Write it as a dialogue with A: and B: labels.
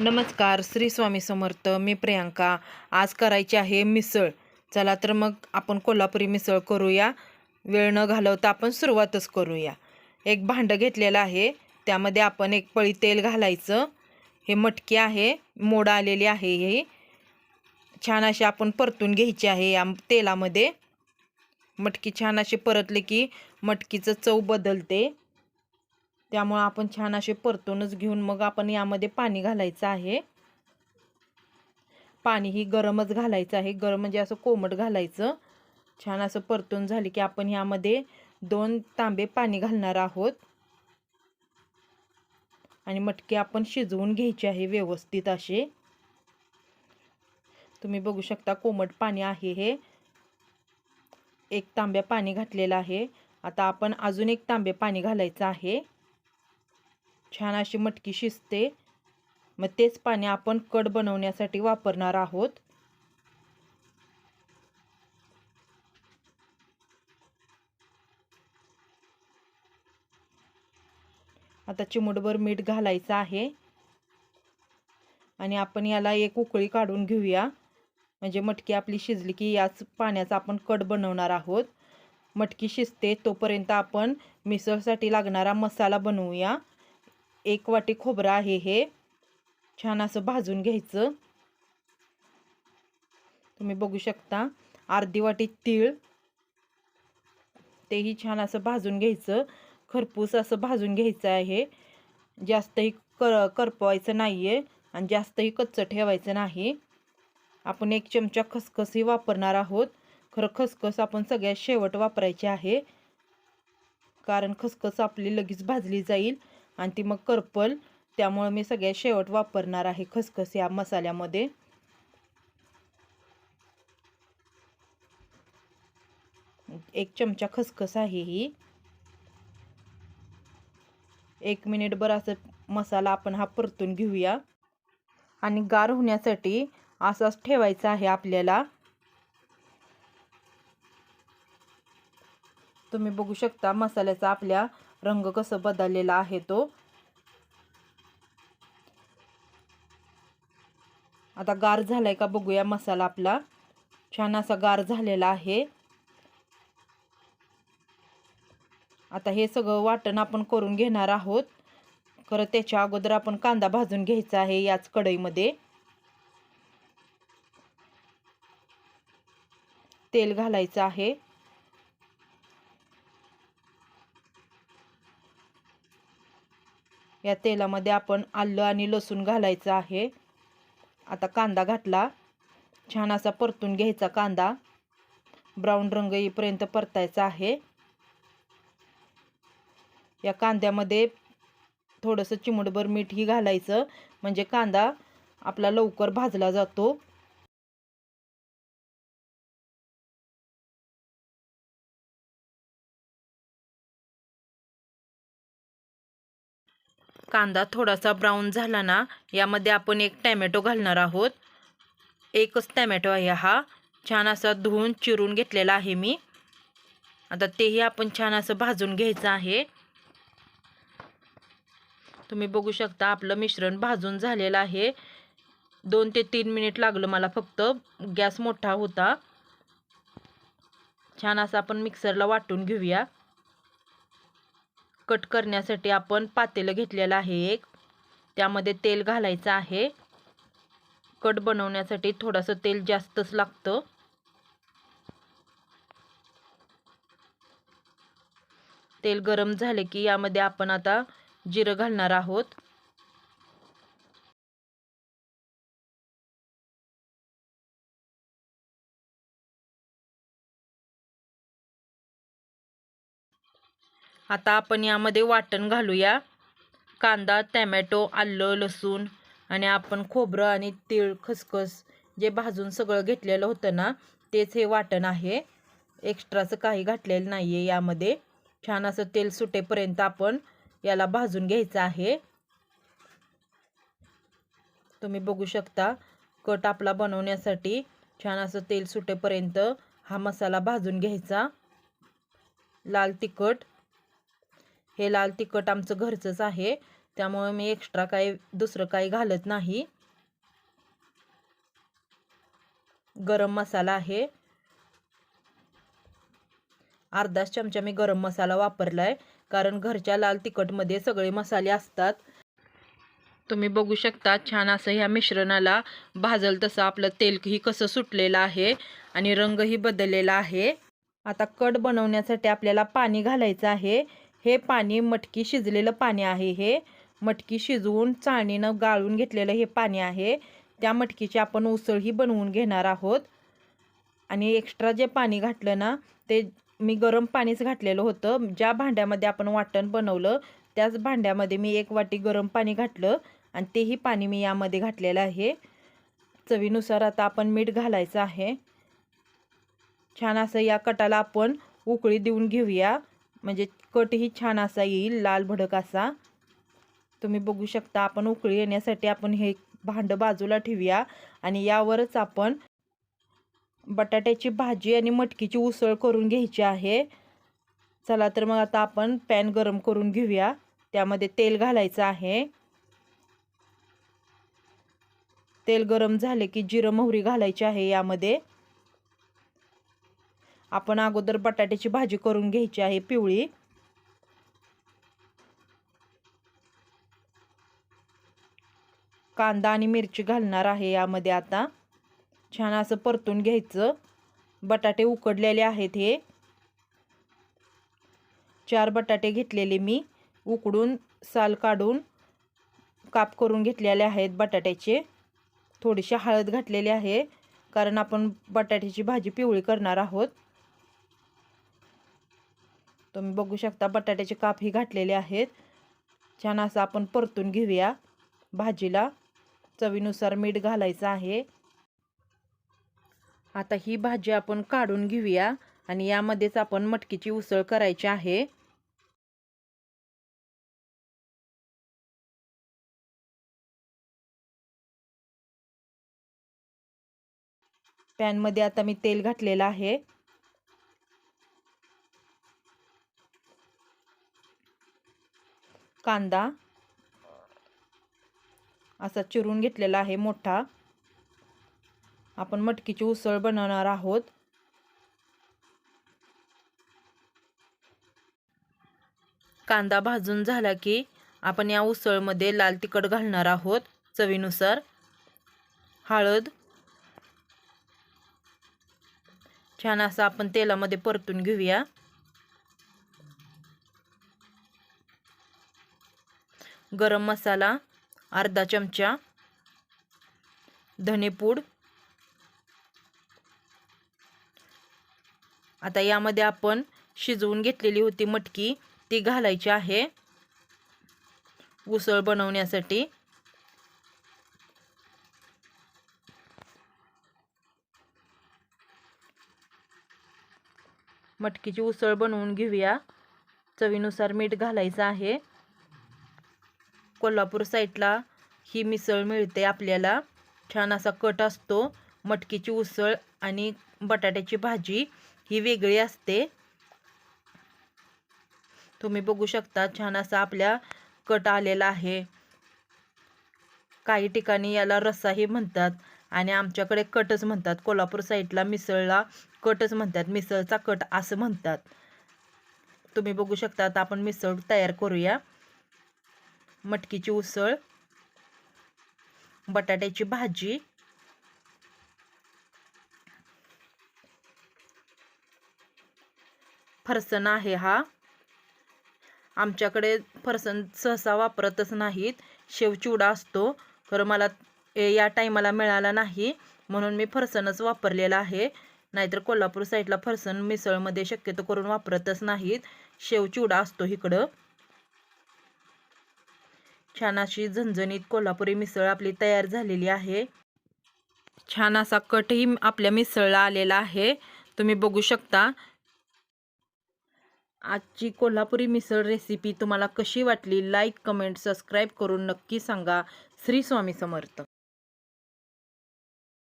A: नमस्कार श्री स्वामी समर्थ. मी प्रियांका. आज करायची आहे मिसळ. चला तर मग आपण कोल्हापुरी मिसळ करूया. वेळ न घालवता आपण सुरुवातच करूया. एक भांडं घेतलेलं आहे. त्यामध्ये आपण एक पळी तेल घालायचं. हे मटकी आहे. मोड आलेली आहे हे. छान अशी आपण परतून घ्यायची आहे या तेलामध्ये. मटकी छान अशी परतली की मटकीचं चव बदलते. त्यामुळं आपण छान असे परतूनच घेऊन मग आपण यामध्ये पाणी घालायचं आहे. पाणी ही गरमच घालायचं आहे. गरम म्हणजे असं कोमट घालायचं. छान असं परतून झाली की आपण यामध्ये दोन तांबे पाणी घालणार आहोत. आणि मटकी आपण शिजवून घ्यायची आहे व्यवस्थित असे तुम्ही बघू शकता कोमट पाणी आहे हे. एक तांब्या पाणी घातलेलं आहे. आता आपण अजून एक तांबे पाणी घालायचं आहे. छान अशी मटकी शिजते. मग तेच पाणी आपण कड बनवण्यासाठी वापरणार आहोत. आता चिमूटभर मीठ घालायचं आहे. आणि आपण याला एक उकळी काढून घेऊया. म्हणजे मटकी आपली शिजली की याच पाण्याचा आपण कड बनवणार आहोत. मटकी शिजते तोपर्यंत आपण मिसळसाठी लागणारा मसाला बनवूया. एक वाटी खोबरं आहे हे. छान असं भाजून घ्यायचं. तुम्ही बघू शकता अर्धी वाटी तीळ. तेही छान असं भाजून घ्यायचं. खरपूस असं भाजून घ्यायचं आहे. जास्तही कर करपवायचं नाही आहे आणि जास्तही कच्चं ठेवायचं नाही. आपण एक चमचा खसखसही वापरणार आहोत. खरं खसखस आपण सगळ्यात शेवट वापरायची आहे. कारण खसखस आपली लगेच भाजली जाईल. आणि ती मग करपल. त्यामुळं मी सगळ्यात शेवट वापरणार आहे खसखस या मसाल्यामध्ये. एक चमचा खसखस आहे ही. एक मिनिटभर असं मसाला आपण हा परतून घेऊया. आणि गार होण्यासाठी असाच ठेवायचा आहे आपल्याला. तुम्ही बघू शकता मसाल्याचा आपल्या रंग कसं बदललेला आहे तो. आता गार झालाय का बघूया मसाला आपला. छान असा गार झालेला आहे. आता हे सगळं वाटण आपण करून घेणार आहोत. खरं त्याच्या अगोदर आपण कांदा भाजून घ्यायचा आहे याच कढईमध्ये. तेल घालायचं आहे. या तेलामध्ये आपण आलं आणि लसूण घालायचं आहे. आता कांदा घातला. छान असा परतून घ्यायचा कांदा. ब्राऊन रंग येईपर्यंत परतायचा आहे. या कांद्यामध्ये थोडंसं चिमूटभर मीठही घालायचं. म्हणजे कांदा आपला लवकर भाजला जातो. कांदा थोडासा ब्राऊन झाला ना यामध्ये आपण एक टॅमॅटो घालणार आहोत. एकच टॅमॅटो आहे हा. छान असा धुवून चिरून घेतलेला आहे मी. आता तेही आपण छान असं भाजून घ्यायचं आहे. तुम्ही बघू शकता आपलं मिश्रण भाजून झालेलं आहे. दोन ते तीन मिनिट लागलं मला फक्त. गॅस मोठा होता. छान असं आपण मिक्सरला वाटून घेऊया. कट करण्यासाठी आपण पातेलं घेतलेलं आहे एक. त्यामध्ये तेल घालायचं आहे. कट बनवण्यासाठी थोडंसं तेल जास्तच लागतं. तेल गरम झाले की यामध्ये आपण आता जिरं घालणार आहोत. आता आपण यामध्ये वाटण घालूया. कांदा टॅमॅटो आलं लसूण आणि आपण खोबरं आणि तीळ खसखस जे भाजून सगळं घेतलेलं होतं ना तेच हे वाटण आहे. एक्स्ट्राचं काही घातलेलं नाही आहे यामध्ये. छान असं तेल सुटेपर्यंत आपण याला भाजून घ्यायचं आहे. तुम्ही बघू शकता कट आपला बनवण्यासाठी छान असं तेल सुटेपर्यंत हा मसाला भाजून घ्यायचा. लाल तिखट हे लाल तिखट आमचं घरचंच आहे. त्यामुळे मी एक्स्ट्रा काही दुसरं काही घालत नाही. गरम मसाला आहे. अर्धाच चमचा मी गरम मसाला वापरला आहे कारण घरच्या लाल तिखटमध्ये सगळे मसाले असतात. तुम्ही बघू शकता छान असं ह्या मिश्रणाला भाजल तसं आपलं तेलही कसं सुटलेलं आहे आणि रंगही बदललेला आहे. आता कट बनवण्यासाठी आपल्याला पाणी घालायचं आहे. हे पाणी मटकी शिजलेलं पाणी आहे हे. मटकी शिजवून चाळणीनं गाळून घेतलेलं हे पाणी आहे. त्या मटकीची आपण उसळही बनवून घेणार आहोत. आणि एक्स्ट्रा जे पाणी घातलं ना ते मी गरम पाणीच घातलेलं होतं. ज्या भांड्यामध्ये आपण वाटण बनवलं त्याच भांड्यामध्ये मी एक वाटी गरम पाणी घातलं आणि तेही पाणी मी यामध्ये घातलेलं आहे. चवीनुसार आता आपण मीठ घालायचं आहे. छान असं या कटाला आपण उकळी देऊन घेऊया. म्हणजे कटही छान असा येईल लाल भडक असा. तुम्ही बघू शकता आपण उकळी येण्यासाठी आपण हे भांडं बाजूला ठेवूया आणि यावरच आपण बटाट्याची भाजी आणि मटकीची उसळ करून घ्यायची आहे. चला तर मग आता आपण पॅन गरम करून घेऊया. त्यामध्ये तेल घालायचं आहे. तेल गरम झाले की जिरं मोहरी घालायची आहे यामध्ये. आपण अगोदर बटाट्याची भाजी करून घ्यायची आहे पिवळी. कांदा आणि मिरची घालणार आहे यामध्ये आता. छान असं परतून घ्यायचं. बटाटे उकडलेले आहेत हे. चार बटाटे घेतलेले मी. उकडून साल काढून काप करून घेतलेले आहेत बटाट्याचे. थोडीशी हळद घातलेली आहे कारण आपण बटाट्याची भाजी पिवळी करणार आहोत. तुम्ही बघू शकता बटाट्याचे कापही घातलेले आहेत. छान असं आपण परतून घेऊया भाजीला. चवीनुसार मीठ घालायचं आहे. आता ही भाजी आपण काढून घेऊया आणि यामध्येच आपण मटकीची उसळ करायची आहे. पॅनमध्ये आता मी तेल घातलेलं आहे. कांदा असा चिरून घेतलेला आहे मोठा. आपण मटकीची उसळ बनवणार आहोत. कांदा भाजून झाला की आपण या उसळमध्ये लाल तिखट घालणार आहोत चवीनुसार. हळद. छान असं आपण तेलामध्ये परतून घेऊया. गरम मसाला अर्धा चमचा धनेपूड. आता यामध्ये आपण शिजवून घेतलेली होती मटकी ती घालायची आहे. उसळ बनवण्यासाठी. मटकीची उसळ बनवून घेऊया. चवीनुसार मीठ घालायचं आहे. कोल्हापूर साईडला ही मिसळ मिळते आपल्याला. छान असा कट असतो मटकीची उसळ आणि बटाट्याची भाजी ही वेगळी असते. तुम्ही बघू शकता छान असा आपल्या कट आलेला आहे. काही ठिकाणी याला रस्साही म्हणतात आणि आमच्याकडे कटच म्हणतात. कोल्हापूर साईडला मिसळला कटच म्हणतात मिसळचा कट असं म्हणतात. तुम्ही बघू शकता आता आपण मिसळ तयार करूया. मटकीची उसळ बटाट्याची भाजी फरसण आहे हा. आमच्याकडे फरसण सहसा वापरतच नाहीत. शेवचिवडा असतो खरं मला या टाईमाला मिळाला नाही म्हणून मी फरसणच वापरलेला आहे. नाहीतर कोल्हापूर साईडला फरसण मिसळमध्ये शक्यतो करून वापरतच नाहीत. शेवचिवडा असतो इकडं. छान अशी झणझणीत कोल्हापुरी मिसळ आपली तयार झालेली आहे. छान असा कटही आपल्या मिसळला आलेला आहे. तुम्ही बघू शकता. आजची कोल्हापुरी मिसळ रेसिपी तुम्हाला कशी वाटली? लाईक कमेंट सबस्क्राईब करून नक्की सांगा. श्री स्वामी समर्थ.